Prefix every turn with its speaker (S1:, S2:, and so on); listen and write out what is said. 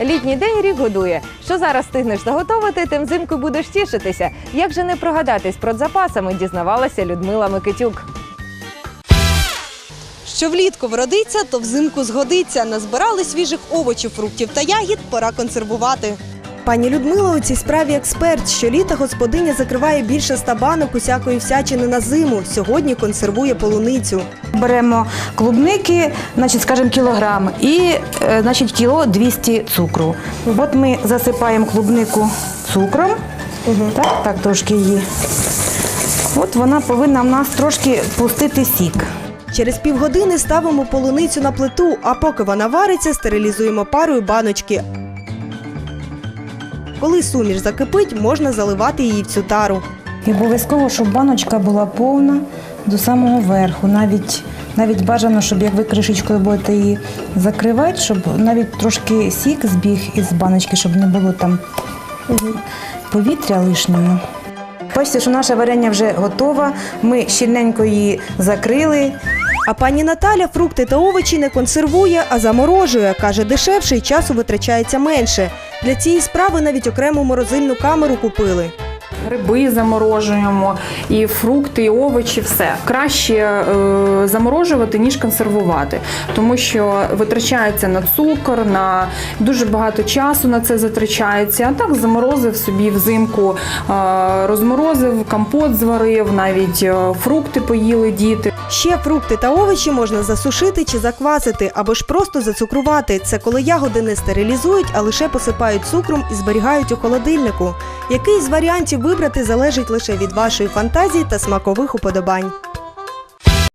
S1: Літній день рік годує. Що зараз встигнеш заготовити, тим взимку будеш тішитися. Як же не прогадати з продзапасами, дізнавалася Людмила Микитюк.
S2: Що влітку вродиться, то взимку згодиться. Назбирали свіжих овочів, фруктів та ягід, пора консервувати. Пані Людмила у цій справі експерт. Щоліта господиня закриває більше ста банок усякої всячини на зиму. Сьогодні консервує полуницю.
S3: Беремо клубники, значить, скажімо, кілограм і е, значить, кіло 200 цукру. От ми засипаємо клубнику цукром, так, так трошки її. От вона повинна в нас трошки пустити сік.
S2: Через півгодини ставимо полуницю на плиту, а поки вона вариться, стерилізуємо парою баночки. Коли суміш закипить, можна заливати її в цю тару.
S3: І обов'язково, щоб баночка була повна до самого верху. Навіть, навіть бажано, щоб як ви кришечкою будете її закривати, щоб навіть трошки сік збіг із баночки, щоб не було там повітря лишнього. Бачите, що наше варення вже готове. Ми щільненько її закрили.
S2: А пані Наталя фрукти та овочі не консервує, а заморожує. Каже, дешевше і часу витрачається менше. Для цієї справи навіть окрему морозильну камеру купили.
S4: Гриби заморожуємо, і фрукти, і овочі, все краще е, заморожувати ніж консервувати, тому що витрачається на цукор, на дуже багато часу на це затрачається. А так заморозив собі взимку, е, розморозив, компот зварив, навіть е, фрукти поїли діти.
S2: Ще фрукти та овочі можна засушити чи заквасити, або ж просто зацукрувати. Це коли ягоди не стерилізують, а лише посипають цукром і зберігають у холодильнику. Який з варіантів вибрати залежить лише від вашої фантазії та смакових уподобань.